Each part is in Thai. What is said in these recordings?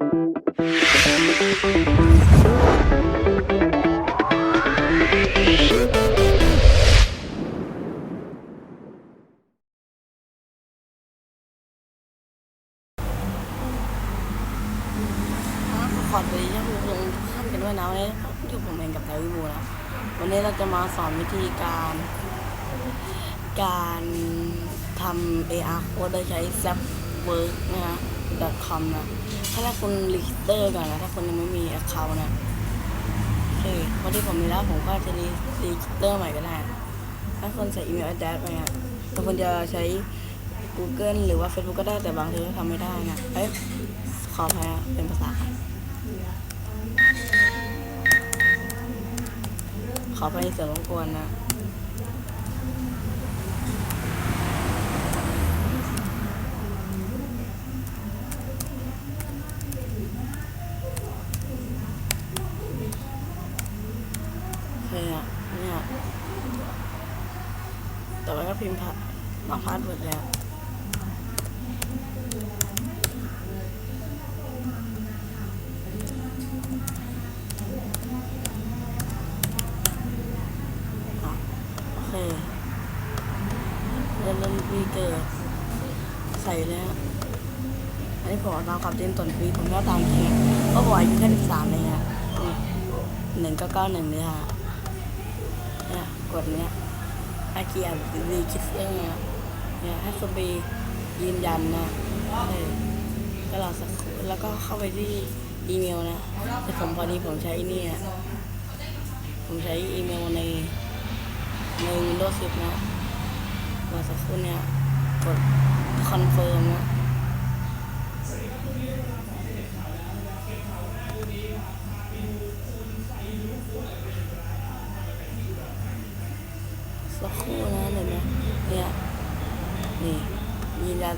ขอสวัสดีท่านผู้ชมทุกท่านกันด้วยนะวันนี้ที่ผมเองกับไทยวิบูนะวันนี้เราจะมาสอนวิธีการ การทำ AR code โดยใช้ Zapwork นะฮะ .com นะ ถ้าแรกคุณรีจิสเตอร์ก่อนนะ ถ้าคุณยังไม่มี account นะ โอเคพอที่ผมมีแล้วผมก็จะรีรีจิสเตอร์ใหม่ก็ได้ ถ้าคนใส่อีเมล address ไปอะบางคนจะใช้ Google หรือว่า Facebook ก็ได้ แต่บางทีก็ทำไม่ได้นะ เอ้ย ขออภัยอะเป็นภาษา ขอไปเสียงรบกวนนะ พิมพ์ผ่านมาพาสเวิร์ดแล้วโอเคเริ่มเริ่มปีเกิด ใส่แล้ว อันนี้ผมตามความจริงต้นปีผมก็ตามเคียงก็บอกอายุแค่สิบสามเองอะหนึ่งเก้าเก้าหนึ่งเนี่ยฮะเนี่ยกดเนี้ย อาเกียร์ดีคิดเรื่องเนี่ยเนี่ยให้คุณไปยืนยันนะเออก็รอสักครู่แล้วก็เข้าไปที่อีเมลนะ แต่ผมพอดีผมใช้นี่ยผมใช้อีเมลในใน Windows 10 นะรอสักครู่เนี่ยกดคอนเฟิร์มนะ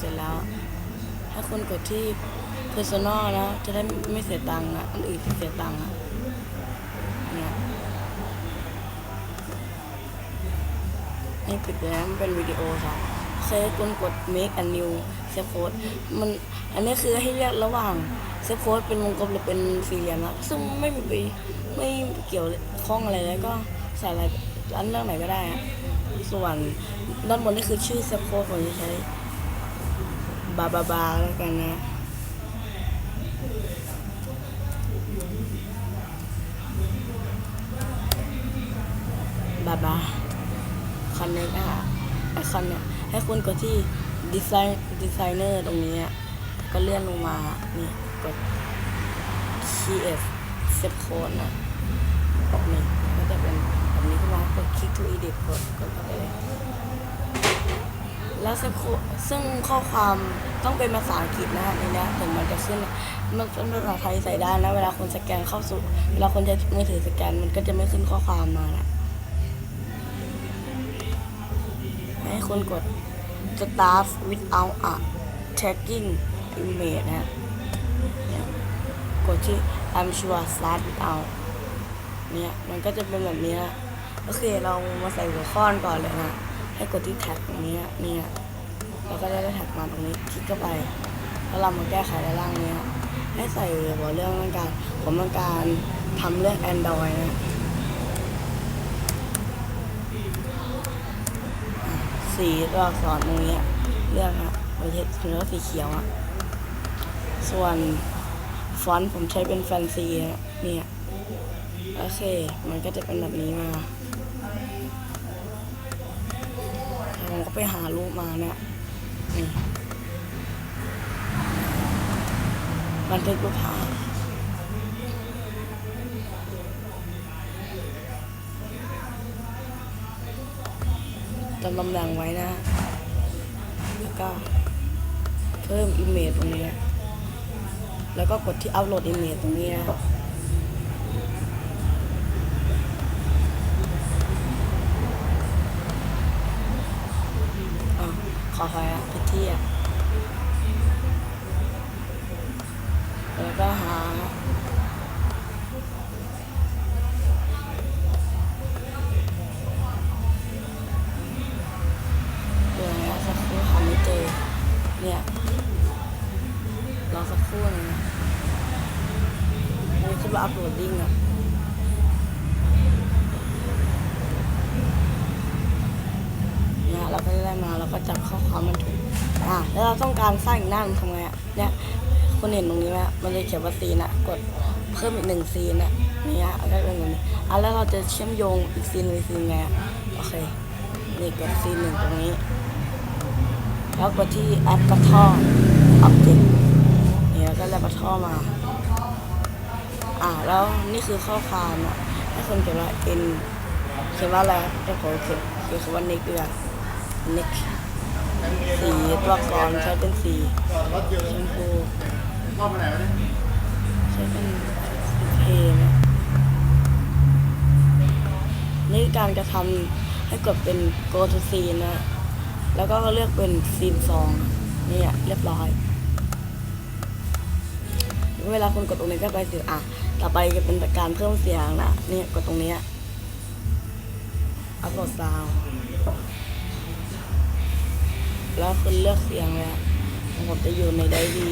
เสร็จแล้วให้คุณกดที่ personal นะจะได้ไม่เสียตังค์อะอันอื่นจะเสียตังค์อะเนี่ยนี่ปิดแล้วมันเป็นวิดีโอค่ะเคยคุณกด make a new save code มันอันนี้คือให้เลือกระหว่าง save code เป็นวงกลมหรือเป็นสี่เหลี่ยมนะซึ่งไม่มีไปไม่เกี่ยวข้องอะไรแล้วก็ใส่อะไรอันเรื่องไหนก็ได้ ส่วนด้านบนนี่คือชื่อ save code ผมจะใช้ บาบาบาแล้วกันนะบาบาคอนเนคอะไอคอนเนี่ยให้คุณกดที่ดีไซน์ดีไซเนอร์ตรงนี้อะก็เลื่อนลงมา นี่กด CS Set Code นะนี่ก็จะเป็นแบบนี้ขึ้นมากดคลิก to edit กดกดเข้าไปเลย แล้วซึ่งข้อความต้องเป็นภาษาอังกฤษนะในนี้ถึงมันจะขึ้นมันเป็นภาษาไทยใส่ได้นะเวลาคนสแกนเข้าสู่เวลาคนใช้มือถือสแกนมันก็จะไม่ขึ้นข้อความมานะให้คุณกด start without a tagging image นะกดที่ I'm sure start without เนี่ยมันก็จะเป็นแบบนี้นะโอเคเรามาใส่หัวข้อก่อนเลยนะ ให้กดที่แท็กตรงนี้เนี่ยเราก็จะได้แท็กมาตรงนี้คลิกเข้าไป แล้วเรามาแก้ไขด้านล่างนี้ให้ใส่หัวเรื่องต้องการผมต้องการทำเรื่อง Android นะสีตัวอักษรตรงนี้เลือกครับประเทศถึงแล้วสีเขียวอะส่วนฟอนต์ผมใช้เป็นแฟนซีนะเนี่ย โอเค มันก็จะเป็นแบบนี้มา ผมก็ไปหารูปมาเนี่ยนี่บันทึกรูปถ่าจำตำแหน่งไว้นะ แล้วก็เพิ่มอิมเมจตรงนี้ แล้วก็กดที่อัปโหลดอิมเมจตรงนี้นะ ขอคอยอะผิดที่อะแล้วก็หาเดี๋ยวนะสักครู่หาไม่เจอเนี่ยรอสักครู่นึงนะดว่าอัพโหลดดิ้งอะเนี่ยเราก็ได้มาเราก็จับเข้อ ความมันถูกอะแล้วเราต้องการสร้างอีกหน้าหนึงทำไงอะเนี่ยคุณเห็นตรงนี้ไหมมันเลยเขียนว่าซีนอะกดเพิ่มอีกหนึ่งซีนอะนี่ยก็เป็นแบบนี้อะแล้วเราจะเชื่อมโยงอีกซีนหนึ่งซีนไงอะโอเคนี่กดซีนหนึ่งตรงนี้ แล้วกดที่ add กระท่อ object นี่แล้วก็ได้กระท่อมาอ่าแล้วนี่คือข้อความอะให้คนเขียนว่า n เขียนว่าอะไรจะขอเขียนเขียนว่า nick ด้วย nick สีตัวกรใช้เป็นสีชมพูใช้เป็นเพนอะนี่การกระทำให้กดเป็น go to scene นะ แล้วก็เลือกเป็นซีนซองนี่เรียบร้อย เวลาคุณกดตรงนี้ก็ไปสียงอะ ต่อไปจะเป็นการเพิ่มเสียงนะนี่กดตรงนี้อัพโหลดซาว แล้วคุณเลือกเสียงเลยอะของผมจะอยู่ในไดดี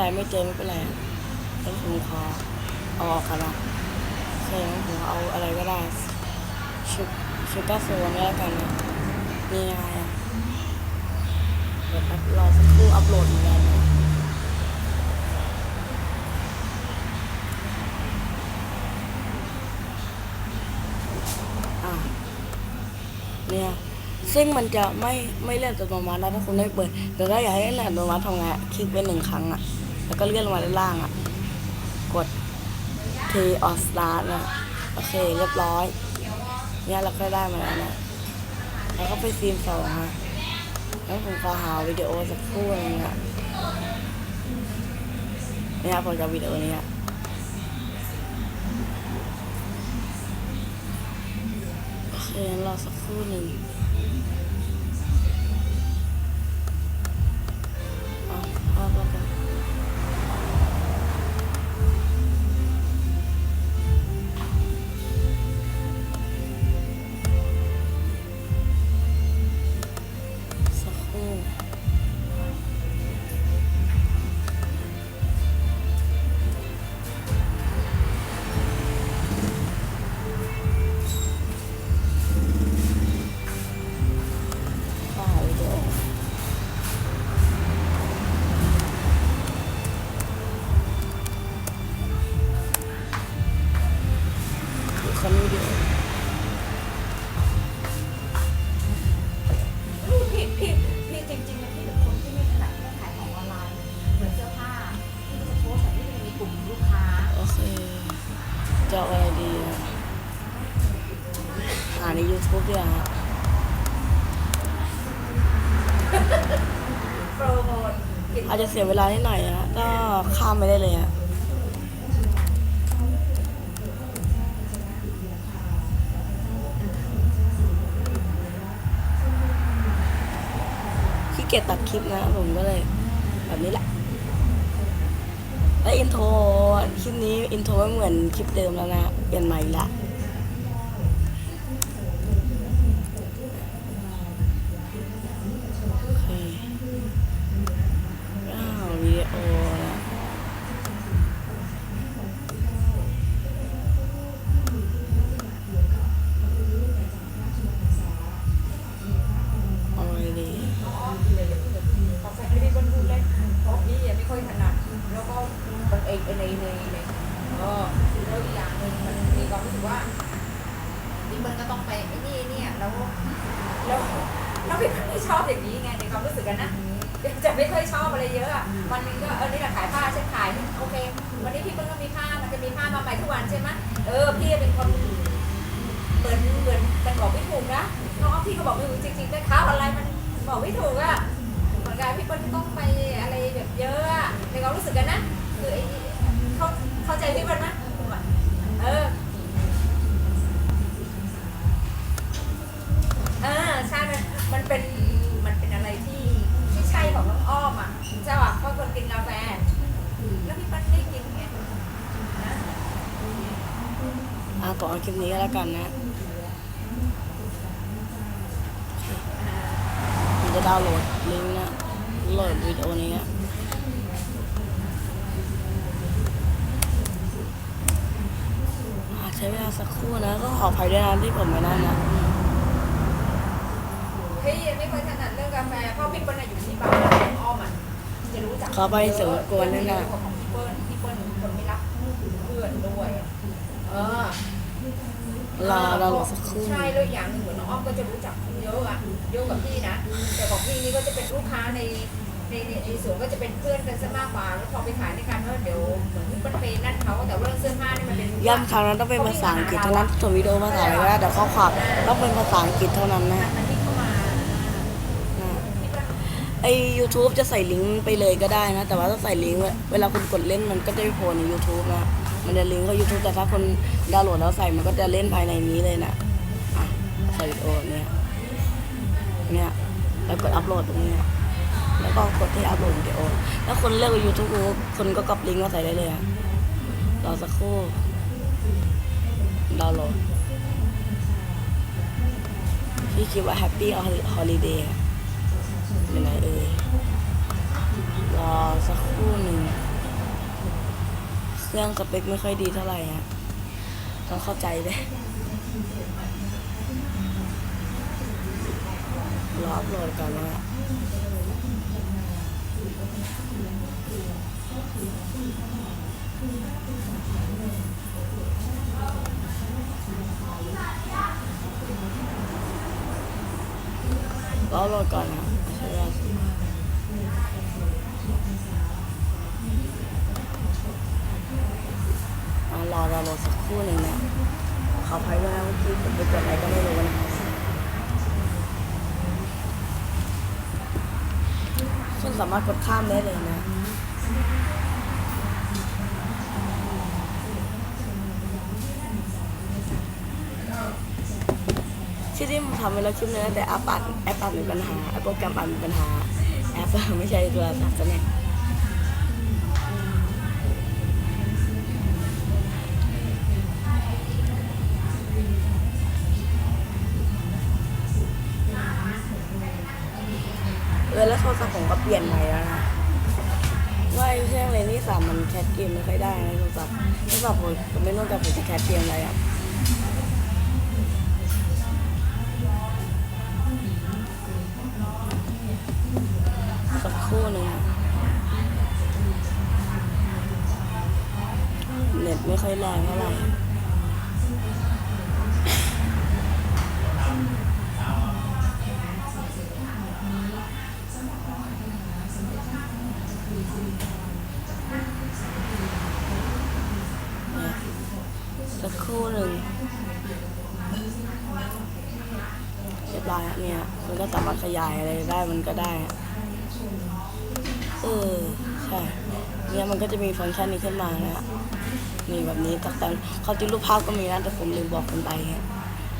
ไม่เป็นไรไม่เจอไม่เป็นไรแล้วผมขอเอาออกกันนะโอเคงั้นผมเอาอะไรก็ได้ชุดชุดก้าโซนก็แล้วกันนะนี่ไงอะเดี๋ยวรอสักครู่อัพโหลดเหมือนกันนะอะเนี่ยซึ่งมันจะไม่ไม่เลื่อนอัตโนมัตินะถ้าคุณไม่เปิดแต่ถ้าอยากให้เลื่อนอัตโนมัติทำไงคลิกไปหนึ่งครั้งอะ แล้วก็เลื่อนลงมาด้านล่างอะ กด T on start นะ โอเค เรียบร้อย เนี่ยเราก็ได้มาแล้วนะ แล้วก็ไปซีนสองฮะแล้วผมขอหาวิดีโอสักครู่นึงอะเนี่ยผมจะวิดีโอเนี้ยโอเครอสักครู่หนึ่ง ใน YouTube ดีกว่าฮะโปรโมทอาจจะเสียเวลานิดหน่อยนะก็ข้ามไปได้เลยอะขี้เกียจตัดคลิปนะ ผมก็เลย แบบนี้แหละ และอินโทรคลิปนี้อินโทรไม่เหมือนคลิปเดิมแล้วนะ เปลี่ยนใหม่อีกละ แล้วแล้วแล้วพี่ไม่ชอบอย่างนี้ไงในความรู้สึกกันนะจะไม่ค่อยชอบอะไรเยอะอะวันนึงก็เออนี่แหละขายผ้าฉันขายโอเค วันนี้พี่เปิ้ลก็มีผ้ามันจะมีผ้ามาใหม่ทุกวันใช่ไหมเออพี่เป็นคนเหมือนเหมือนมันบอกไม่ถูกนะน้องพี่ก็บอกไม่ถูกจริงๆแม่ค้าออนไลน์มันบอกไม่ถูกอะเหมือนกันพี่เปิ้ลต้องไปอะไรแบบเยอะในความรู้สึกกันนะคือไอ้เขาเข้าใจพี่เปิ้ลไหมเออ อะต่อคลิปนี้ก็แล้วกันนะอ่าผมจะดาวน์โหลดลิงก์นะโหลดวิดีโอนี้อะอาจใช้เวลาสักครู่นะ ก็ขออภัยด้วยนะที่ผมไม่นั่นนะพี่ไม่ค่อยถนัดเรื่องกาแฟเพราะพี่เปิ้ลน่ะอยู่ที่บ้านน้องอ้อมอะจะรู้จักเขาไปเสริมกวนนั่นน่ะของพี่เปิ้ลพี่เปิ้ลคนไม่รับเพื่อนด้วย เออ รอเราโหลดสักครู่ใช่แล้วอย่างหนึ่งเหมือนน้องอ้อมก็จะรู้จักเยอะอะเยอะกว่าพี่นะ แต่ของพี่นี่ก็จะเป็นลูกค้าในในในในสวนก็จะเป็นเพื่อนกันซะมากกว่า แล้วพอไปขายในกันก็เดี๋ยวเหมือนพี่เปิ้ลไปนั่นเขาแต่ว่าเรื่องเสื้อผ้านี่มันเป็นย้ำครั้งนั้นต้องเป็นภาษาอังกฤษเท่านั้นส่วนวิดีโอภาษาอะไรก็ได้แต่ข้อความต้องเป็นภาษาอังกฤษเท่านั้นนะมันที่เข้ามานะพี่เปิ้ลไอ YouTube จะใส่ลิงก์ไปเลยก็ได้นะ แต่ว่าถ้าใส่ลิงก์ไว้เวลาคุณกดเล่นมันก็จะไปโผล่ใน YouTube นะ มันจะลิงก์เข้า YouTube แต่ถ้าคนดาวน์โหลดแล้วใส่มันก็จะเล่นภายในนี้เลยนะอะใส่วิดีโอเนี่ยเนี่ยแล้วกดอัปโหลดตรงนี้แล้วก็กดที่อัปโหลดวิดีโอแล้วคนเลือก YouTube คนก็ก๊อปลิงก์มาใส่ได้เลยอะรอสักครู่ดาวน์โหลดพี่คิดว่า Happy Holiday อะอยู่ไหนเอ่ยรอสักครู่หนึ่ง เครื่องสเปคไม่ค่อยดีเท่าไหร่ฮะต้องเข้าใจด้วยรออัพโหลดก่อนนะฮะรอโหลดก่อนนะใช่ไหม รอรอรอสักครู่หนึ่งนะขออภัยด้วยนะเมื่อกี้ผมไปกดอะไรก็ไม่รู้นะคุณสามารถกดข้ามได้เลยนะที่ที่ผมทำไปแล้วคลิปนึงแต่แอปอัดแอปอัดมีปัญหาแอปโปรแกรมอัดมีปัญหาแอปไม่ใช่ตัวสับซะเนี่ย มก็เปลี่ยนใหม่แล้วนะว่าไอ้เครื่องเลนนี่สามมันแคสเกมไม่ค่อยได้นะโทรศัพท์โทรศัพท์ผมไม่รู้แต่ผมจะแคสเกมอะไรอะ บร้เนี่ยมันก็สามารถขยายอะไรได้มันก็ได้เออใช่เนี่ยมันก็จะมีฟังก์ชันนี้ขึ้นมานะฮะนี่แบบนี้ตักแต่เขาจริงรูปภาพก็มีนะแต่ผมลืมบอกคุณไปฮะ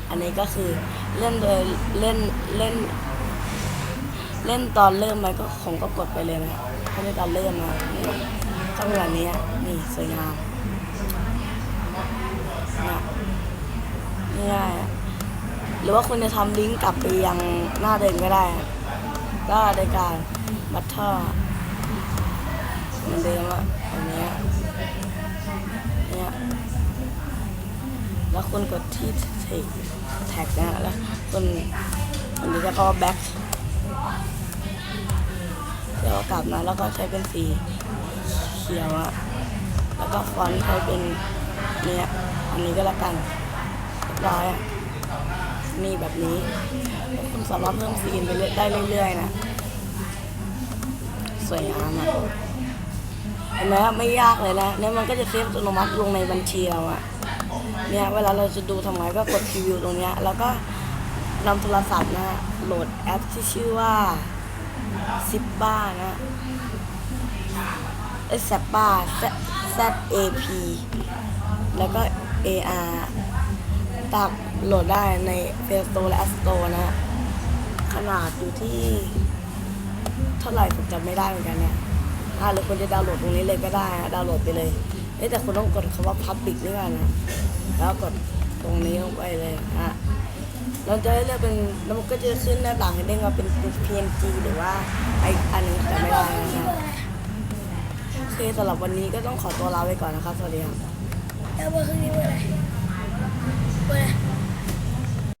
อันนี้ก็คือเล่นโดยเล่นเล่น เล่นตอนเริ่มไหมก็ผมก็กดไปเลยนะถ้าไม่ตอนเริ่มนะก็เป็นแบบนี้นี่สวยงามนะง่าย หรือว่าคุณจะทำลิงก์กลับไปยังหน้าเดิมก็ได้ ก็ในการบัตเทอร์เหมือนเดิมอะแบบเนี้ยเนี่ยแล้วคุณกดที่แท็กนะแล้วคุณอันนี้จะก็แบ็คแล้วก็กลับมาแล้วก็ใช้เป็นสีเขียวอะแล้วก็ฟอนต์ใช้เป็นเนี่ยอันนี้ก็แล้วกันเรียบร้อยอะ นี่แบบนี้ คุณสามารถเพิ่มซีนไปเรื่อยได้เรื่อยๆนะ สวยงามอะเห็นไหมไม่ยากเลยนะเนี่ยมันก็จะเซฟอัตโนมัติลงในบัญชีเราอะเนี่ยเวลาเราจะดูทำไงก็กดพรีวิวตรงเนี้ยแล้วก็นำโทรศัพท์นะโหลดแอปที่ชื่อว่าซิปบ้านะเอซบ้า Z A P แล้วก็ A R ตาม โหลดได้ใน Play Store และ App Store นะฮะขนาดอยู่ที่ เท่าไหร่ผมจำไม่ได้เหมือนกันเนี่ยอ่าหรือคุณจะดาวน์โหลดตรงนี้เลยก็ได้ฮะดาวน์โหลดไปเลยเอ้ยแต่คุณต้องกดคำว่า Public นี่ก่อนนะแล้วกดตรงนี้ลงไปเลยฮะเราจะได้เลือกเป็นแล้วมันก็จะขึ้นหน้าต่างให้เด้งว่าเป็น PNG หรือว่าไออันนี้จำไม่ได้นะฮะโอเคสำหรับวันนี้ก็ต้องขอตัวลาไปก่อนนะครับสวัสดีครับแล้วเบอร์คือนี้เบอร์อะไร